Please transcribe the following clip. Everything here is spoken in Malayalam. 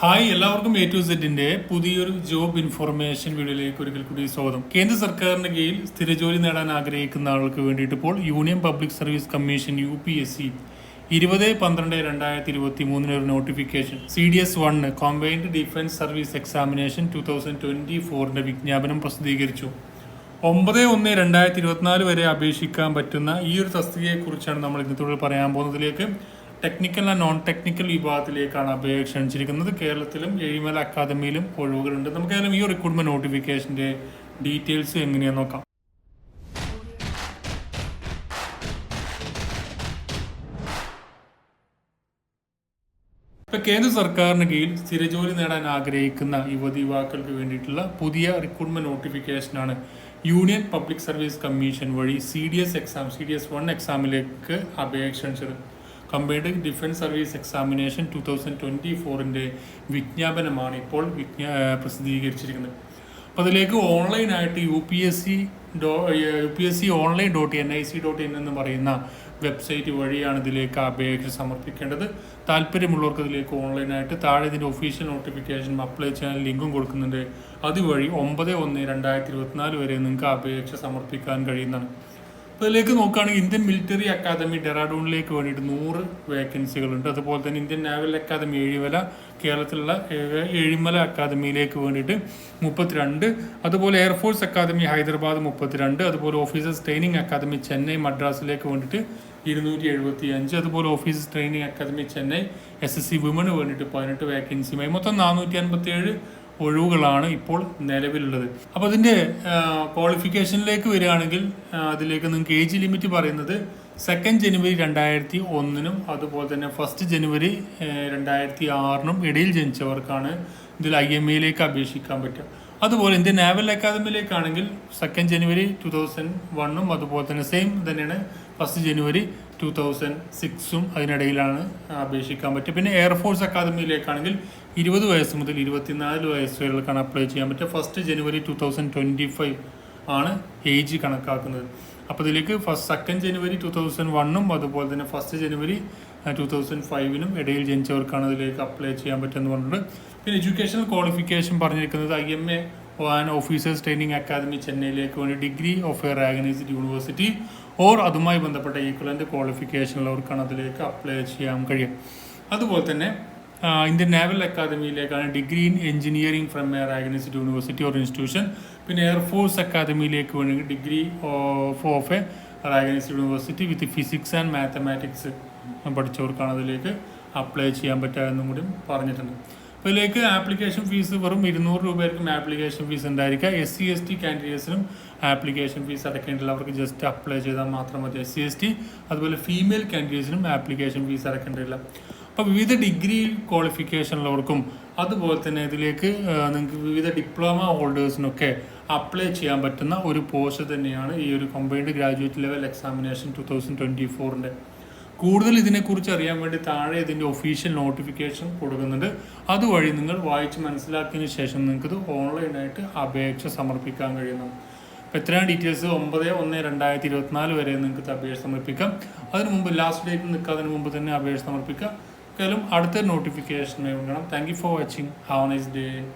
ഹായ് എല്ലാവർക്കും എ ടു സെറ്റിന്റെ പുതിയൊരു ജോബ് ഇൻഫർമേഷൻ വീഡിയോയിലേക്ക് ഒരിക്കൽ കൂടി സ്വാഗതം. കേന്ദ്ര സർക്കാരിന്റെ കീഴിൽ സ്ഥിര ജോലി നേടാൻ ആഗ്രഹിക്കുന്ന ആൾക്ക് വേണ്ടിയിട്ട് ഇപ്പോൾ union public service commission U P S C ഇരുപത് പന്ത്രണ്ട് രണ്ടായിരത്തി ഇരുപത്തി മൂന്നിന് ഒരു notification C D S one combined defence service examination two thousand twenty ഫോറിന്റെ വിജ്ഞാപനം പ്രസിദ്ധീകരിച്ചു. ഒമ്പത് ഒന്ന് രണ്ടായിരത്തി ഇരുപത്തിനാല് വരെ അപേക്ഷിക്കാൻ പറ്റുന്ന ഈ ഒരു തസ്തികയെക്കുറിച്ചാണ് നമ്മൾ ഇന്നത്തോടെ പറയാൻ പോകുന്നതിലേക്ക് ടെക്നിക്കൽ ആൻഡ് നോൺ ടെക്നിക്കൽ വിഭാഗത്തിലേക്കാണ് അപേക്ഷ ക്ഷണിച്ചിരിക്കുന്നത്. കേരളത്തിലും എഴിമല അക്കാദമിയിലും ഒഴിവുകളുണ്ട് നമുക്ക് ഏതായാലും ഈ റിക്രൂട്ട്മെന്റ് നോട്ടിഫിക്കേഷന്റെ ഡീറ്റെയിൽസ് എങ്ങനെയാണെന്ന് നോക്കാം. ഇപ്പൊ കേന്ദ്ര സർക്കാരിന് കീഴിൽ സ്ഥിരജോലി നേടാൻ ആഗ്രഹിക്കുന്ന യുവതി യുവാക്കൾക്ക് വേണ്ടിയിട്ടുള്ള പുതിയ റിക്രൂട്ട്മെന്റ് നോട്ടിഫിക്കേഷനാണ് യൂണിയൻ പബ്ലിക് സർവീസ് കമ്മീഷൻ വഴി C D S exam C D S one എക്സാമിലേക്ക് അപേക്ഷ ക്ഷണിച്ചത്. Combined defence service examination two thousand twenty ഫോറിന്റെ വിജ്ഞാപനമാണ് ഇപ്പോൾ വിജ്ഞാ പ്രസിദ്ധീകരിച്ചിരിക്കുന്നത്. അപ്പോൾ അതിലേക്ക് ഓൺലൈനായിട്ട് U P S C dot U P S C online dot N I C dot in എന്ന് പറയുന്ന വെബ്സൈറ്റ് വഴിയാണ് ഇതിലേക്ക് അപേക്ഷ സമർപ്പിക്കേണ്ടത്. താല്പര്യമുള്ളവർക്ക് ഇതിലേക്ക് ഓൺലൈനായിട്ട് താഴെ ഇതിന്റെ ഒഫീഷ്യൽ നോട്ടിഫിക്കേഷൻ അപ്ലൈ ചെയ്യാൻ ലിങ്കും കൊടുക്കുന്നുണ്ട്. അതുവഴി ഒമ്പത് ഒന്ന് രണ്ടായിരത്തി ഇരുപത്തിനാല് വരെ നിങ്ങൾക്ക് അപേക്ഷ സമർപ്പിക്കാൻ കഴിയുന്നതാണ്. ഇതിലേക്ക് നോക്കുകയാണെങ്കിൽ ഇന്ത്യൻ മിലിറ്ററി അക്കാദമി ഡെറാഡൂണിലേക്ക് വേണ്ടിയിട്ട് നൂറ് വേക്കൻസികളുണ്ട്. അതുപോലെ തന്നെ ഇന്ത്യൻ നാവൽ അക്കാദമി ഏഴിമല കേരളത്തിലുള്ള ഏഴിമല അക്കാദമിയിലേക്ക് വേണ്ടിയിട്ട് മുപ്പത്തിരണ്ട്. അതുപോലെ എയർഫോഴ്സ് അക്കാദമി ഹൈദരാബാദ് മുപ്പത്തിരണ്ട്. അതുപോലെ ഓഫീസേഴ്സ് ട്രെയിനിങ് അക്കാദമി ചെന്നൈ മദ്രാസിലേക്ക് വേണ്ടിയിട്ട് ഇരുന്നൂറ്റി എഴുപത്തി അഞ്ച് അതുപോലെ officers training academy Chennai S S C women വേണ്ടിയിട്ട് പതിനെട്ട് വേക്കൻസിയുമായി. മൊത്തം നാനൂറ്റി അൻപത്തി ഏഴ് ഒഴിവുകളാണ് ഇപ്പോൾ നിലവിലുള്ളത്. അപ്പോൾ അതിന്റെ ക്വാളിഫിക്കേഷനിലേക്ക് വരികയാണെങ്കിൽ അതിലേക്ക് നിങ്ങൾക്ക് ഏജ് ലിമിറ്റ് പറയുന്നത് സെക്കൻഡ് ജനുവരി രണ്ടായിരത്തി ഒന്നിനും അതുപോലെ തന്നെ ഫസ്റ്റ് ജനുവരി രണ്ടായിരത്തി ആറിനും ഇടയിൽ ജനിച്ചവർക്കാണ് ഇതിൽ ഐ എം എയിലേക്ക് അപേക്ഷിക്കാൻ പറ്റുക. അതുപോലെ ഇന്ത്യൻ നാവൽ അക്കാദമിയിലേക്കാണെങ്കിൽ സെക്കൻഡ് ജനുവരി ടു തൗസൻഡ് വണ്ണും അതുപോലെ തന്നെ സെയിം തന്നെയാണ് ഫസ്റ്റ് ജനുവരി ടു തൗസൻഡ് സിക്സും അതിനിടയിലാണ് അപേക്ഷിക്കാൻ പറ്റുക. പിന്നെ എയർഫോഴ്സ് അക്കാദമിയിലേക്കാണെങ്കിൽ ഇരുപത് വയസ്സ് മുതൽ ഇരുപത്തിനാല് വയസ്സ് വരെയുള്ളക്കാണ് അപ്ലൈ ചെയ്യാൻ പറ്റുക. First January two thousand twenty five ആണ് ഏജ് കണക്കാക്കുന്നത്. അപ്പോൾ ഇതിലേക്ക് first second January two thousand വണ്ണും അതുപോലെ തന്നെ ഫസ്റ്റ് ജനുവരി ടു തൗസൻഡ് ഫൈവിനും ഇടയിൽ ജനിച്ചവർക്കാണ് അതിലേക്ക് അപ്ലൈ ചെയ്യാൻ പറ്റുമെന്ന് പറഞ്ഞിട്ടുണ്ട്. പിന്നെ എഡ്യൂക്കേഷണൽ ക്വാളിഫിക്കേഷൻ പറഞ്ഞിരിക്കുന്നത് I M A and officers training academy ചെന്നൈയിലേക്ക് വേണ്ടി degree of a recognised university or അതുമായി ബന്ധപ്പെട്ട ഈക്വലന്റ് ക്വാളിഫിക്കേഷൻ ഉള്ളവർക്കാണ് അതിലേക്ക് അപ്ലൈ ചെയ്യാൻ കഴിയും അതുപോലെ തന്നെ Indian naval അക്കാദമിയിലേക്കാണ് degree in engineering from a recognised university or institution പിന്നെ എയർഫോഴ്സ് അക്കാദമിയിലേക്ക് വേണമെങ്കിൽ degree of of a recognised university with physics and mathematics പഠിച്ചവർക്കാണ് അതിലേക്ക് അപ്ലൈ ചെയ്യാൻ പറ്റുക എന്നും കൂടി പറഞ്ഞിട്ടുണ്ട്. അപ്പോൾ ഇതിലേക്ക് ആപ്ലിക്കേഷൻ ഫീസ് വെറും ഇരുന്നൂറ് രൂപയായിരിക്കും ആപ്ലിക്കേഷൻ ഫീസ് ഉണ്ടായിരിക്കുക. എസ് സി എസ് ടി കാൻഡിഡേറ്റ്സിനും ആപ്ലിക്കേഷൻ ഫീസ് അടക്കേണ്ടില്ല അവർക്ക് ജസ്റ്റ് അപ്ലൈ ചെയ്താൽ മാത്രം മതി. എസ് സി എസ് ടി അതുപോലെ ഫീമെയിൽ കാൻഡിഡേറ്റ്സിനും ആപ്ലിക്കേഷൻ ഫീസ് അടക്കേണ്ടില്ല അപ്പോൾ വിവിധ ഡിഗ്രി ക്വാളിഫിക്കേഷൻ ഉള്ളവർക്കും അതുപോലെ തന്നെ ഇതിലേക്ക് നിങ്ങൾക്ക് വിവിധ ഡിപ്ലോമ ഹോൾഡേഴ്സിനൊക്കെ അപ്ലൈ ചെയ്യാൻ പറ്റുന്ന ഒരു പോസ്റ്റ് തന്നെയാണ് ഈ ഒരു combined graduate level examination two thousand twenty ഫോറിന്റെ കൂടുതൽ ഇതിനെക്കുറിച്ച് അറിയാൻ വേണ്ടി താഴെ ഇതിന്റെ ഒഫീഷ്യൽ നോട്ടിഫിക്കേഷൻ കൊടുക്കുന്നുണ്ട്. അതുവഴി നിങ്ങൾ വായിച്ച് മനസ്സിലാക്കിയതിന് ശേഷം നിങ്ങൾക്കിത് ഓൺലൈനായിട്ട് അപേക്ഷ സമർപ്പിക്കാൻ കഴിയുന്നു. അപ്പോൾ എത്രയാണ് ഡീറ്റെയിൽസ് ഒമ്പത് ഒന്ന് രണ്ടായിരത്തി ഇരുപത്തിനാല് വരെ നിങ്ങൾക്ക് അപേക്ഷ സമർപ്പിക്കാം. അതിന് മുമ്പ് ലാസ്റ്റ് ഡേറ്റ് നിൽക്കാതിന് മുമ്പ് തന്നെ അപേക്ഷ സമർപ്പിക്കാം. എന്തായാലും അടുത്ത നോട്ടിഫിക്കേഷൻ വേണം. Thank you for watching have nice day